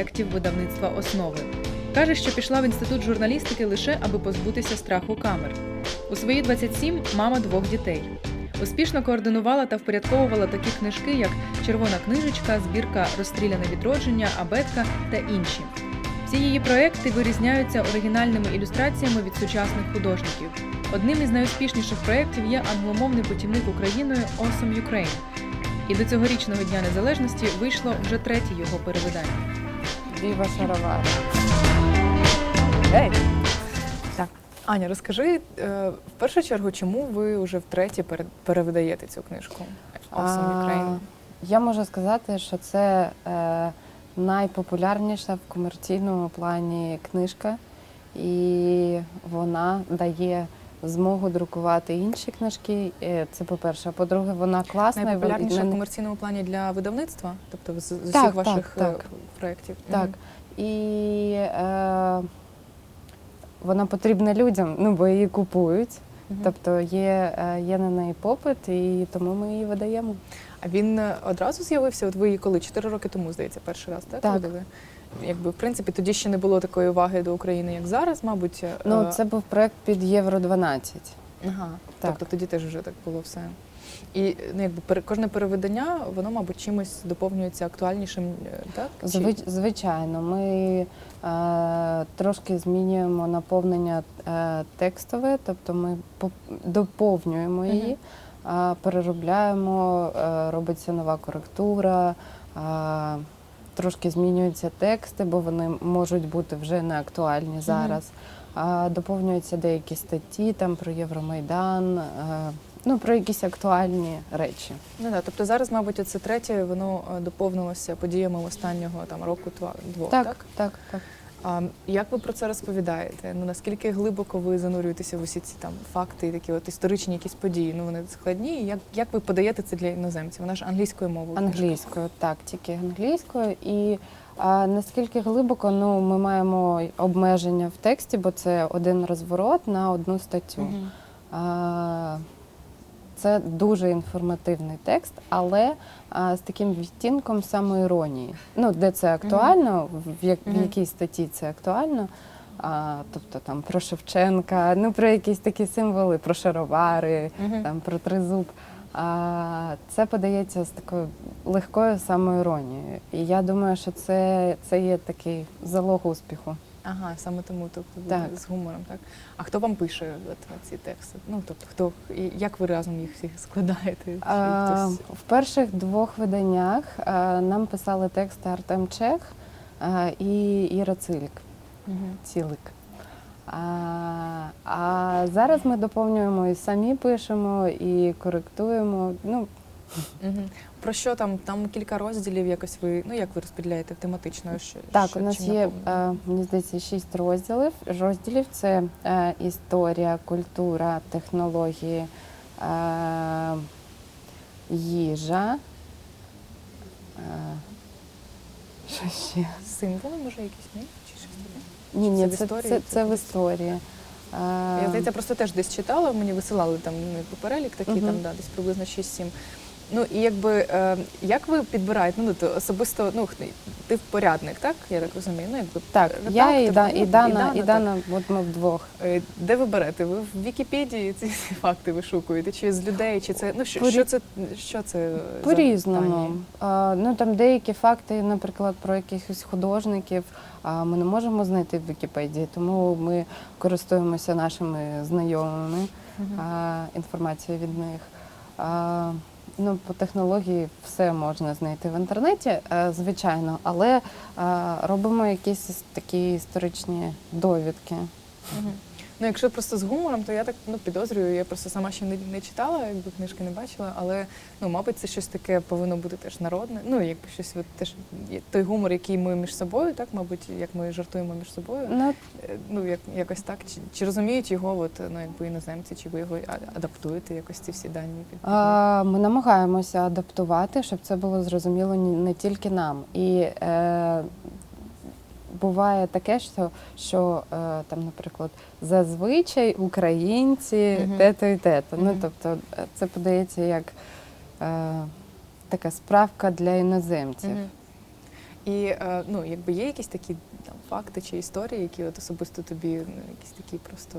проєктів видавництва основи. Каже, що пішла в інститут журналістики лише аби позбутися страху камер. У свої 27 мама двох дітей. Успішно координувала та впорядковувала такі книжки, як Червона книжечка, збірка Розстріляне відродження, Абетка та інші. Всі її проекти вирізняються оригінальними ілюстраціями від сучасних художників. Одним із найуспішніших проєктів є англомовний путівник Україною Awesome Ukraine. І до цьогорічного Дня Незалежності вийшло вже третє його перевидання. Віва Шаровара. Ей! Так, Аня, розкажи е, в першу чергу, чому ви вже втретє перевидаєте цю книжку Awesome Ukraine? Я можу сказати, що це е, найпопулярніша в комерційному плані книжка, і вона дає змогу друкувати інші книжки. Е, Це по-перше. А По-друге, вона класна. Найпопулярніша в комерційному плані для видавництва, тобто з, з усіх Так, ваших так, е, так. проєктів. Так. Мгм. І е, вона потрібна людям, ну бо її купують. Мгм. Тобто є, е, є на неї попит, і тому ми її видаємо. А він одразу з'явився? От ви її коли? Чотири роки тому, здається, перший раз, так? Так. видали? Якби, в принципі, тоді ще не було такої уваги до України, як зараз, мабуть. е, Ну, це був проект під Євро 12. Ага, Так. тобто тоді теж вже так було все. І ну, якби кожне перевидання, воно, мабуть, чимось доповнюється актуальнішим, е, так? Звич- Звичайно, ми е, трошки змінюємо наповнення е, текстове, тобто ми доповнюємо її, е, переробляємо, е, робиться нова коректура, е, трошки змінюються тексти, бо вони можуть бути вже не актуальні зараз. А доповнюються деякі статті там про Євромайдан, е, ну про якісь актуальні речі. Ну да, тобто зараз, мабуть, це третє, воно е, доповнилося подіями останнього там року, два двох. Так, Так, так, так. А як ви про це розповідаєте? Ну наскільки глибоко ви занурюєтеся в усі ці там факти, такі от історичні якісь події? Ну вони складні. Як, як ви подаєте це для іноземців? Вона ж англійською мовою. Англійською, так, тільки англійською. І а, наскільки глибоко, ну ми маємо обмеження в тексті, бо це один розворот на одну статтю. Мгм. А, це дуже інформативний текст, але а, з таким відтінком самоіронії. Ну, де це актуально, в, як, в якій статті це актуально. А, тобто там про Шевченка, ну про якісь такі символи, про шаровари, там про тризуб. А, це подається з такою легкою самоіронією. І я думаю, що це, це є такий залог успіху. Ага, саме тому, тобто Так. з гумором, так. А хто вам пише от, ці тексти? Ну тобто, хто як ви разом їх всіх складаєте? А, хтось- в перших двох виданнях а, нам писали тексти Артем Чех а, і Іра Цилік. Мгм. Цілик. А, а зараз ми доповнюємо і самі пишемо, і коректуємо. Ну, Про що там? Там кілька розділів якось ви, ну як ви розподіляєте тематично? Що, Так, що, у нас є, е, мені здається, шість розділів. Розділів це е, історія, культура, технології, е, їжа. Е, що ще? Символи, може, якісь, ні? Чи щось таке? Ні, ні, це в це, історії, це, це в історії. Е, Я здається, просто теж десь читала, мені висилали там ну, перелік такий, Мгм. там да, десь приблизно 6-7. Ну і якби е, як ви підбираєте? Ну, то особисто, ну хто- ти порядник, так? Я так розумію. Ну, якби Так, редактор, я і, да, ну, і Дана, і так. Дана, от ми вдвох. Е, Де ви берете? Ви в Вікіпедії ці факти вишукуєте? Чи з людей? Чи це ну що, Порі- що це що це По-різному. дані? А, ну там деякі факти, наприклад, про якихось художників, а, ми не можемо знайти в Вікіпедії, тому ми користуємося нашими знайомими Мгм. а, інформацією від них. А, ну, по технології все можна знайти в інтернеті, е, звичайно, але робимо якісь такі історичні довідки. Мгм. Ну, якщо просто з гумором, то я так ну, підозрюю, я просто сама ще не, не читала, якби книжки не бачила, але ну, мабуть, це щось таке повинно бути теж народне. Ну, якби щось от, теж той гумор, який ми між собою, так, мабуть, як ми жартуємо між собою. Ну, Е, Ну, як, якось так. Чи, чи розуміють його от, ну, якби іноземці, чи ви його адаптуєте якось ці всі дані? під- А, Ми намагаємося адаптувати, щоб це було зрозуміло не тільки нам. І е, буває таке, що, що е, там, наприклад, зазвичай українці Мгм. те-то і те-то. Ну, тобто е, це подається як е, така справка для іноземців. Мгм. І е, ну, якби є якісь такі там факти чи історії, які от особисто тобі ну, якісь такі просто.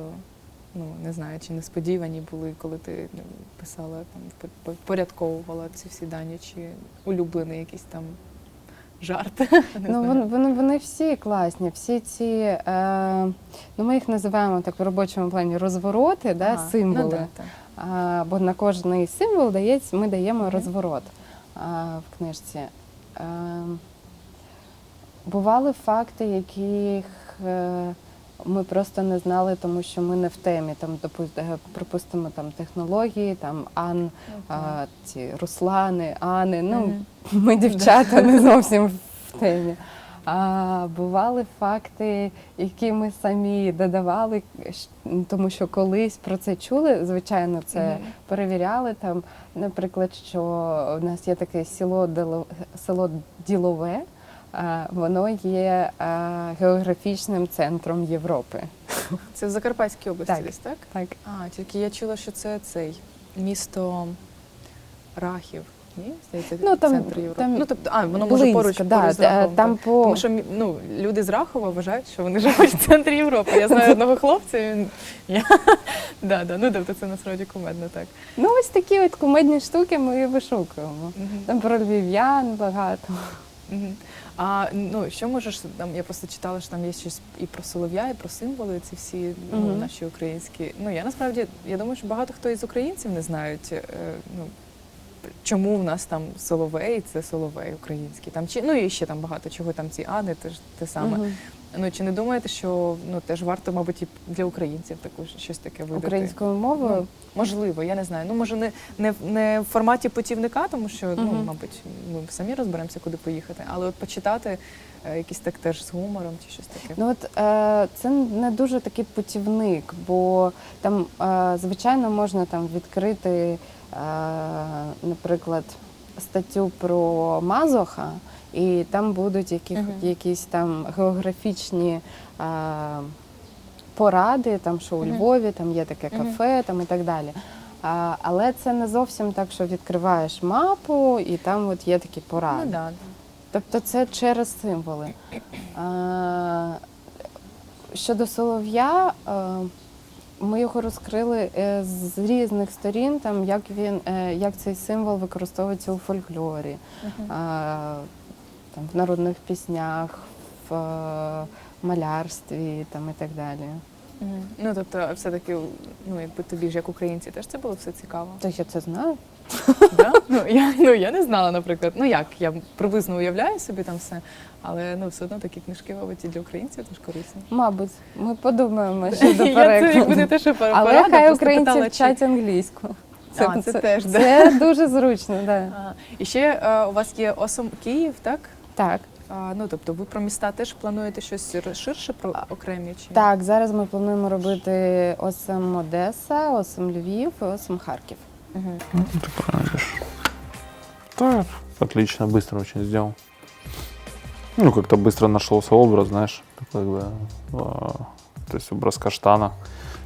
Ну, не знаю, чи несподівані були, коли ти ну, писала там, впорядковувала ці всі дані, чи улюблений якийсь там жарт. Ну, вони, вони, вони всі класні, всі ці, е, ну ми їх називаємо так в робочому плані розвороти, да, Ага, символи. Ну, да, так. А, бо на кожний символ дається, ми даємо Мгм. розворот а, в книжці. А, бували факти, яких е, ми просто не знали, тому що ми не в темі. Там, е, припустимо, там технології, там Ан, а, ці Руслани, Ани. Ну, ми дівчата не зовсім в темі. А бували факти, які ми самі додавали, тому що колись про це чули. Звичайно, це Мгм. перевіряли. Там, наприклад, що у нас є таке село село Ділове. А, Воно є географічним центром Європи. Це в Закарпатській області Так. десь, так? Так. А, тільки я чула, що це цей місто Рахів. Ні, здається, Ну, там- центр Європи. там ну, тобто, а, воно може Близько, поруч, да, поруч з е, Раховом. там так. по Тому що ну, люди з Рахова вважають, що вони живуть в центрі Європи. Я знаю одного хлопця, і він. Я... Да, да, ну, тобто це насправді кумедно так. ну ось такі от кумедні штуки ми вишукуємо. Мгм. Там про львів'ян багато. Мгм. А ну що можеш там? Я просто читала, що там є щось і про солов'я, і про символи. Ці всі ну, Мгм. наші українські. Ну я насправді я думаю, що багато хто із українців не знають. е, ну, Чому в нас там соловей, це соловей український. Там чи ну і ще там багато чого там ці ани, теж те саме. Мгм. Ну чи не думаєте, що ну теж варто, мабуть, і для українців також щось таке видати? Українською мовою. Ну, можливо, я не знаю. Ну може не, не, не в форматі путівника, тому що ну, мабуть, ми самі розберемося, куди поїхати. Але от почитати е, якийсь так теж з гумором чи щось таке. Ну от е, це не дуже такий путівник, бо там, е, звичайно, можна там відкрити, е, наприклад, статтю про Мазоха, і там будуть які, Мгм. якісь там географічні. Е, Поради, там що у Мгм. Львові, там є таке кафе, там і так далі. А, але це не зовсім так, що відкриваєш мапу і там от є такі поради. Ну, да. Тобто це через символи. А, щодо солов'я, ми його розкрили е, з різних сторін, там, як, він, е, як цей символ використовується у фольклорі, Мгм. а, там, в народних піснях, в е, малярстві там, і так далі. Мгм. Ну тобто, все-таки, ну якби тобі ж як українці, теж це було все цікаво. То я це знаю. да? ну, я, ну я не знала, наприклад. Ну як, я приблизно уявляю собі там все, але ну все одно такі книжки, мабуть, і для українців теж корисні. Мабуть, ми подумаємо щодо Я це якби не перекладу. те, що пора- Але порада, хай просто українці питала, чи- вчать англійську. А, це теж, да. це дуже зручно, да. А, І ще е, у вас є Осом Київ, так? так. А, ну тобто ви про міста теж плануєте щось р- ширше про окремі чи Так, зараз ми плануємо робити Осем Одеса, Осем Львів і Осем Харків. Мгм. Ну, ты правильно говоришь. Да, отлично, быстро очень сделал. Ну, как-то быстро нашелся образ, знаешь, такой, как бы, а, то есть образ каштана.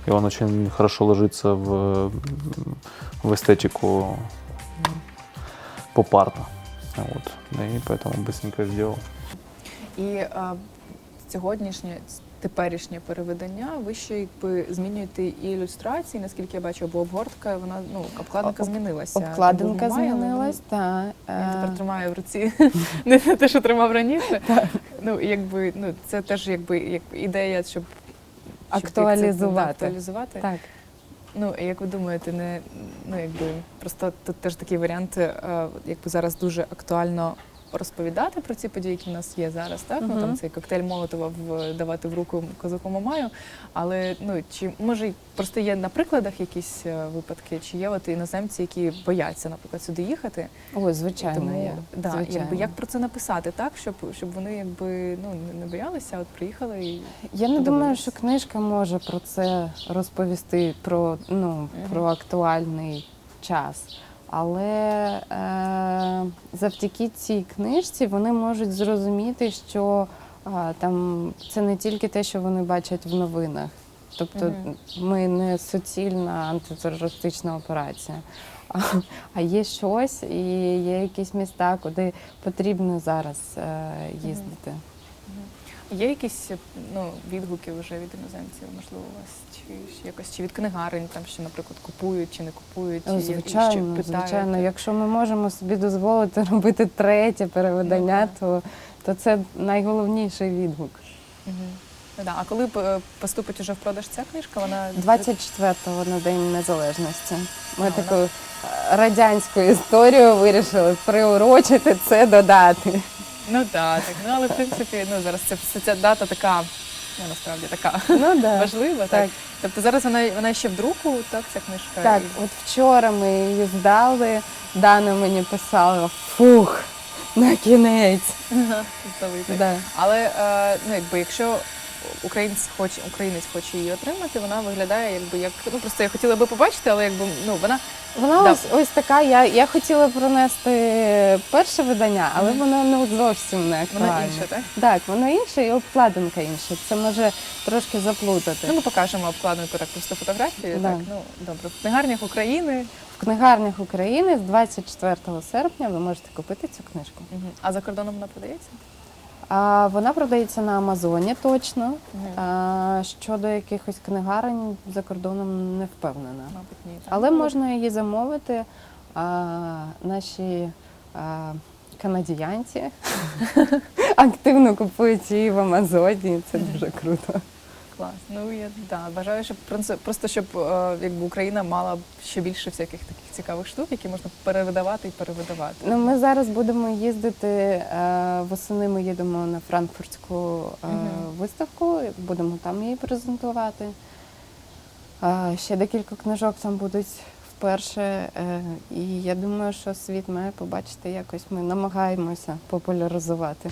И он очень хорошо ложится в, в эстетику поп-арта. Вот. И поэтому быстренько сделал. І е, сьогоднішнє теперішнє перевидання, ви ще якби змінюєте і ілюстрації, наскільки я бачу, бо обгортка, вона ну обкладинка Об- змінилася. Обкладинка Там був але змінилась, так. Він тепер тримає в руці не те, що тримав раніше. Ну, якби ну це теж якби як ідея, щоб щоб як це, Актуалізувати. актуалізувати. Так. Ну, як ви думаєте, не ну якби просто тут теж такий варіант, е, якби зараз дуже актуально розповідати про ці події, які в нас є зараз, так? Ну там цей коктейль Молотова в давати в руку козаку Мамаю. Але ну чи може просто є на прикладах якісь е, випадки, чи є от іноземці, які бояться, наприклад, сюди їхати? Ой, звичайно, Тому є. да, звичайно. якби як про це написати, так щоб щоб вони якби ну не- не боялися, от приїхали і Я не думаю, що книжка може про це розповісти, про, ну, про актуальний час. Але е, завдяки цій книжці вони можуть зрозуміти, що а, там це не тільки те, що вони бачать в новинах. Тобто Мгм. ми не суцільна антитерористична операція. А, а є щось, і є якісь міста, куди потрібно зараз е, їздити. Є якісь ну, відгуки вже від іноземців, можливо, у вас чи ж якось чи від книгарень, там що, наприклад, купують чи не купують, Ну, і- і ще звичайно, питають? звичайно. Якщо ми можемо собі дозволити робити третє перевидання, то, то це найголовніший відгук. Ну, да. А коли е, поступить уже в продаж ця книжка, вона 24-го на День Незалежності. Ми А, таку е, радянську історію вирішили приурочити це додати. Ну так, так. Ну але в принципі, ну зараз це все ця дата така, ну насправді така Ну да. важлива. Так. Так. Тобто зараз вона вона ще в друку, так, ця книжка. Так, і- от вчора ми її здали, Дана мені писала фух, на кінець. Здали, так. Да. Але е, ну, якби, якщо українець хоче, українець хоче її отримати, вона виглядає якби як ну просто я хотіла би побачити, але якби ну вона Вона Да. ось, ось така. Я, я хотіла пронести перше видання, але Мгм. воно ну, зовсім не актуальне. вона інша, так? Так, воно інше і обкладинка інша. Це може трошки заплутати. Ну ми покажемо обкладинку так просто фотографію. Да. Так, ну добре. В книгарнях України. В книгарнях України з 24 серпня ви можете купити цю книжку. Мгм. А за кордоном вона продається? А вона продається на Амазоні точно. А, щодо якихось книгарень за кордоном не впевнена. Мабуть, ні. Але можна її замовити. А, наші а, канадіянці активно купують її в Амазоні. Це дуже круто. Клас. Ну я да, бажаю, щоб просто щоб е, якби Україна мала ще більше всяких таких цікавих штук, які можна перевидавати і перевидавати. Ну, ми зараз будемо їздити е, восени. Ми їдемо на франкфуртську е, виставку, будемо там її презентувати. Ще декілька книжок там будуть вперше. І я думаю, що світ має побачити якось. Ми намагаємося популяризувати.